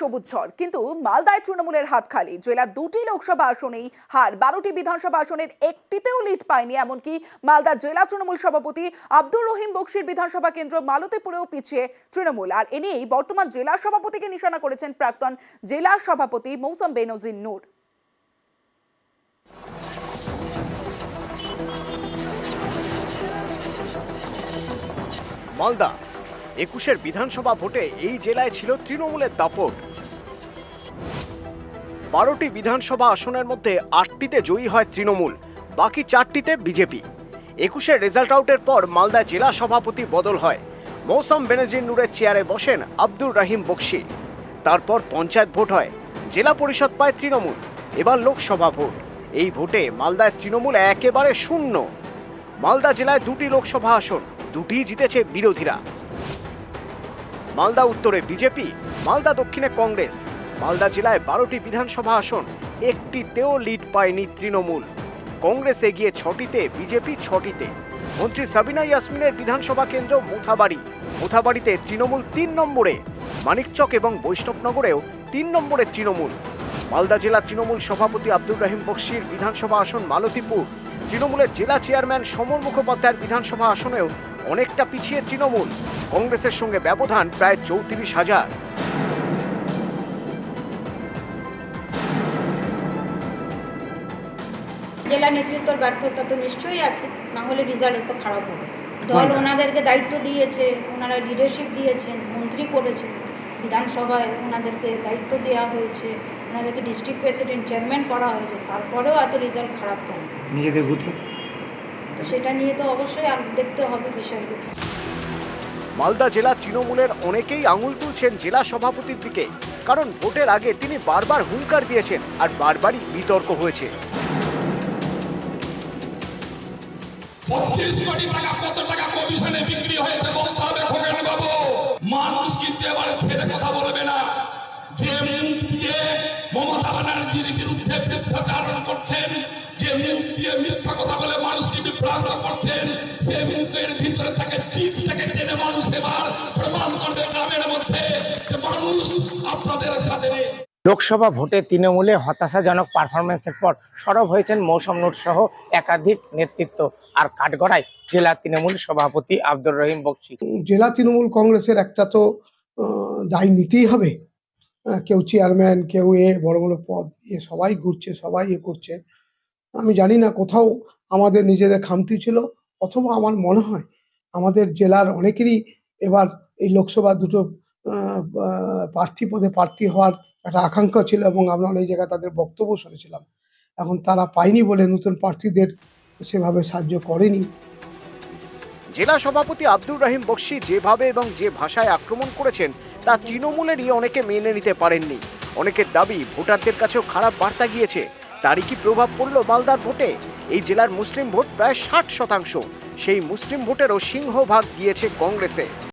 সবুজ ঝড়। কিন্তু মালদায় তৃণমূলের হাত খালি। জেলা দুটি লোকসভা আসনেই হার। বারোটি বিধানসভা আসনের একটিতেও লিড পায়নি এমনকি মালদা জেলা তৃণমূল সভাপতি আব্দুর রহিম বক্সির বিধানসভা কেন্দ্র মালতীপুরেও পিছিয়ে তৃণমূল। আর এ নিয়েই বর্তমান জেলা সভাপতিকে নিশানা করেছেন প্রাক্তন জেলা সভাপতি মৌসম বেনজির নূর। মালদা, একুশের বিধানসভা ভোটে এই জেলায় ছিল তৃণমূলের দাপট। বারোটি বিধানসভা আসনের মধ্যে আটটিতে জয়ী হয় তৃণমূল, বাকি চারটিতে বিজেপি। একুশে রেজাল্ট আউটের পর মালদা জেলা সভাপতি বদল হয়। মৌসম বেনজির নূরের চেয়ারে বসেন আব্দুর রাহিম বক্সি। তারপর পঞ্চায়েত ভোট হয়, জেলা পরিষদ পায় তৃণমূল, এবার লোকসভা ভোট। এই ভোটে মালদায় তৃণমূল একেবারে শূন্য। মালদা জেলায় দুটি লোকসভা আসন, দুটিই জিতেছে বিরোধীরা। মালদা উত্তরে বিজেপি, মালদা দক্ষিণে কংগ্রেস। মালদা জেলায় বারোটি বিধানসভা আসন, একটিতেও লিড পায়নি তৃণমূল। কংগ্রেস এগিয়ে ছটিতে, বিজেপি ছটিতে। মন্ত্রী সাবিনা ইয়াসমিনের বিধানসভা কেন্দ্র মুথাবাড়ি। মুথাবাড়িতে তৃণমূল তিন নম্বরে, মানিকচক এবং বৈষ্ণবনগরেও তিন নম্বরে তৃণমূল। মালদা জেলা তৃণমূল সভাপতি আব্দুর রহিম বক্সির বিধানসভা আসন মালতীপুর। তৃণমূলের জেলা চেয়ারম্যান সমর মুখোপাধ্যায়ের বিধানসভা আসনেও অনেকটা পিছিয়ে তৃণমূল। কংগ্রেসের সঙ্গে ব্যবধান প্রায় চৌত্রিশ হাজার। জেলা নেতৃত্বর ব্যর্থতা তো নিশ্চয়ই আছে না হলে রেজাল্ট এত খারাপ হবে। দল ওনাদেরকে দায়িত্ব দিয়েছে ওনারা লিডারশিপ দিয়েছেন মন্ত্রী করেছে বিধানসভায় ওনাদেরকে দায়িত্ব দেওয়া হয়েছে ওনাদেরকে ডিস্ট্রিক্ট প্রেসিডেন্ট চেয়ারম্যান করা হয়েছে তারপরেও এত রেজাল্ট খারাপ কেন? নিজেদের বুঝলো তো সেটা নিয়ে তো অবশ্যই আর দেখতে হবে বিষয়গুলো। মালদা জেলা তৃণমূলের অনেকেই আঙুল তুলছেন জেলা সভাপতির দিকে কারণ ভোটের আগে তিনি বারবার হুঙ্কার দিয়েছেন আর বারবারই বিতর্ক হয়েছে। বত্রিশ কোটি টাকা, কত টাকা কমিশনে বিক্রি হয়েছে বলতে হবে খোকেন বাবু মানুষ কিন্তু এবারে ছেড়ে কথা বলবে না। যে মুখ দিয়ে মমতা ব্যানার্জির বিরুদ্ধে মিথ্যাচারণ করছেন, যে মুখ দিয়ে মিথ্যা কথা বলে মানুষকে বিভ্রান্ত করছেন, সে মুখের ভিতরে থাকে চিঠটাকে টেনে মানুষ এবার প্রমাণ করবে গ্রামের মধ্যে যে মানুষ আপনাদের সাথে লোকসভা ভোটে তৃণমূলে হতাশাজনক পারফরমেন্সের পর সরব হয়েছেন মৌসম নূর সহ একাধিক নেতৃত্ব। আর কাঠগড়ায় জেলা তৃণমূল সভাপতি আব্দুর রহিম বক্সি। জেলা তৃণমূল কংগ্রেসের একটা তো দায় নিতেই হবে। কেউ চেয়ারম্যান কেউ এ বড় বড় পদ এ সবাই ঘুরছে, সবাই এ করছে। আমি জানি না কোথাও আমাদের নিজেদের খামতি ছিল, অথবা আমার মনে হয় আমাদের জেলার অনেকেরই এবার এই লোকসভা দুটো প্রার্থী পদে প্রার্থী হওয়ার একটা আকাঙ্ক্ষা ছিল এবং আমরা অনেক জায়গায় তাদের বক্তব্য শুনেছিলাম। এখন তারা পায়নি বলে নতুন প্রার্থীদের সেভাবে সাহায্য করেনি। জেলা সভাপতি আব্দুর রহিম বক্সি যেভাবে এবং যে ভাষায় আক্রমণ করেছেন, তা তৃণমূলেরই অনেকে মেনে নিতে পারেননি। অনেকের দাবি, ভোটারদের কাছেও খারাপ বার্তা গিয়েছে। তারই কি প্রভাব পড়ল মালদার ভোটে? এই জেলার মুসলিম ভোট প্রায় ষাট শতাংশ। সেই মুসলিম ভোটেরও সিংহভাগ গিয়েছে কংগ্রেসে।